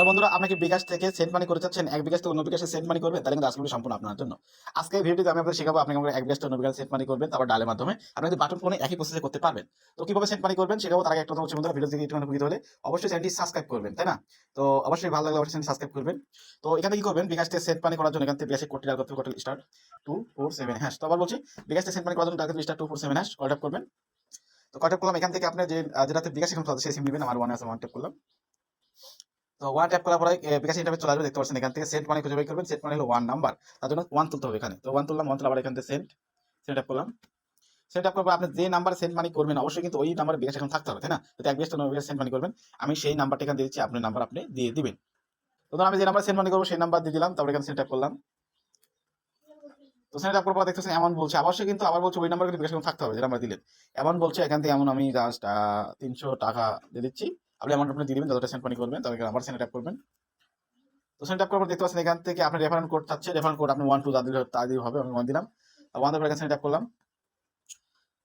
তো বন্ধুরা আপনাকে বিকাশ থেকে সেন্ট মানি করে চাচ্ছেন? এক বিকাশ থেকে অন্য বিকাশে সেন্ট মানি করবেন তাহলে কিন্তু আজকে সম্পূর্ণ আপনার জন্য। আজকে এই ভিডিওতে আমি আপনাদের শেখাবো আপনি কীভাবে এক বিকাশ থেকে অন্য বিকাশে সেন্ট মানি করবেন, তারপর ডালের মাধ্যমে। আপনি যদি বাটন ফোনে একই প্রসেসে করতে পারবেন, তো কীভাবে সেন্ট মানি করবেন শেখাবো তার আগে একটা কথা হচ্ছে বন্ধুরা ভিডিও থেকে একটু উপকৃত হলে অবশ্যই চ্যানেলটি সাবস্ক্রাইব করবেন, তাই না? তো অবশ্যই ভালো লাগলে অবশ্যই চ্যানেল সাবস্ক্রাইব করবেন। তো এখানে কি করবেন? বিকাশ থেকে সেন্ট মানি করার জন্য এখান থেকে বিকাশে কোটি ডাল করতে কোটি star two four seven hash তো আবার বলছি, বিকাশ থেকে সেন্ট মানি করার জন্য ডাল করতে star two four seven hash call করবেন। তো কল করলাম, এখান থেকে আপনি যে যেটাতে বিকাশ এখন সেই সিম নেবেন, আমার ওয়ান আছে ওয়ান ট্যাপ করলাম। তো ওয়ান ট্যাপ করার পরে বিকাশ ইন্টারভিউ চলে আসবে, দেখতে পাচ্ছেন এখান থেকে সেন্ট মানে খুঁজে বের করবেন। সেন্ট মানে হলো ওয়ান নাম্বার তার জন্য ওয়ান তুলতে হবে এখানে। তো ওয়ান তুললাম ওয়ান তুলে আবার এখান থেকে সেন্ট সেন্ট ট্যাপ করলাম। সেন্ট ট্যাপ করব আপনি যে নাম্বার সেন্ট মানি করবেন, অবশ্যই কিন্তু ওই নাম্বারে বিকাশ এখন থাকতে হবে, তাই না? যদি এক বিকাশ বিকাশ সেন্ট মানি করবেন। আমি সেই নাম্বারটা এখানে দিচ্ছি, আপনার নাম্বার আপনি দিয়ে দিবেন। তো আমি যে নাম্বার সেন্ট মানি করব, সেই নাম্বার দিয়ে দিলাম, তারপরে এখানে সেন্ট ট্যাপ করলাম। তো সেন্ট ট্যাপ করব দেখতেছেন এমন বলছে। অবশ্যই কিন্তু আবার বলছে, ওই নাম্বার কিন্তু বিকাশ এখন থাকতে হবে, যে নাম্বার দিলেন। এমন বলছে, এখান থেকে এমন আমি জাস্ট তিনশো টাকা দিয়ে দিচ্ছি। আপনি অ্যামাউন্ট আপনি দিয়ে দেবেন, যতটা সেন্ড মানি করবেন, তাদেরকে আবার সেন্ড অ্যাপ করবেন। তো সেন্ড অ্যাপ করার পর দেখতে পাচ্ছেন এখান থেকে আপনি রেফারেন্স কোড চাচ্ছে রেফারেন্স কোড আপনি ওয়ান টু তা হবে, আমি ওয়ান দিলাম। ওয়ান দেওয়ার কাছে ট্যাপ করলাম।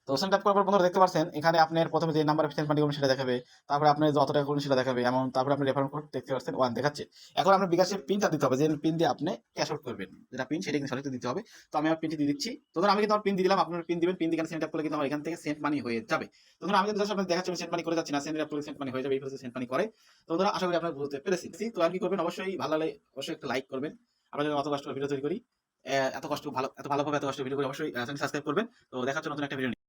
তো সেন্ট ট্যাপ করার পর বন্ধুরা দেখতে পাচ্ছেন, এখানে আপনার প্রথমে যে নাম্বার সেন্ট মানি সেটা দেখাবে, তারপরে আপনি যত টাকা করবেন সেটা দেখাবে এমন তারপরে আপনি রেফারেন্স কোড দেখতে পাচ্ছেন ওয়ান দেখাচ্ছে। এখন আপনি বিকাশের পিনটা দিতে হবে, যে পিন দিয়ে আপনি ক্যাশ আউট করবেন। যেটা পিন সেটা কিন্তু সঠিক দিতে হবে। তো আমি আমার পিনটি দিয়ে দিচ্ছি। তো ধরুন আমি কিন্তু আমার পিন দিলাম, আপনার পিন দিবেন পিন দিয়ে সেন্ট ট্যাপ করলে কিন্তু আমার এখান থেকে সেন্ট মানি হয়ে যাবে। তো ধরুন আমি কিন্তু আপনাদের দেখাচ্ছি সেন্ট মানি করে যাচ্ছি না সেন্ট ট্যাপ করলে সেন্ট মানি হয়ে যাবে, এই সেন্ট মানি করে। তো ধরুন আশা করি আপনারা বুঝতে পেরেছি তো আর কি করবেন? অবশ্যই ভালো লাগলে অবশ্যই একটা লাইক করবেন। আমরা যদি অত কষ্ট ভিডিও তৈরি করি এত কষ্ট ভালো, এত ভালোভাবে এত কষ্ট ভিডিও করে, অবশ্যই সাবস্ক্রাইব করবেন। তো জন্য নতুন একটা ভিডিও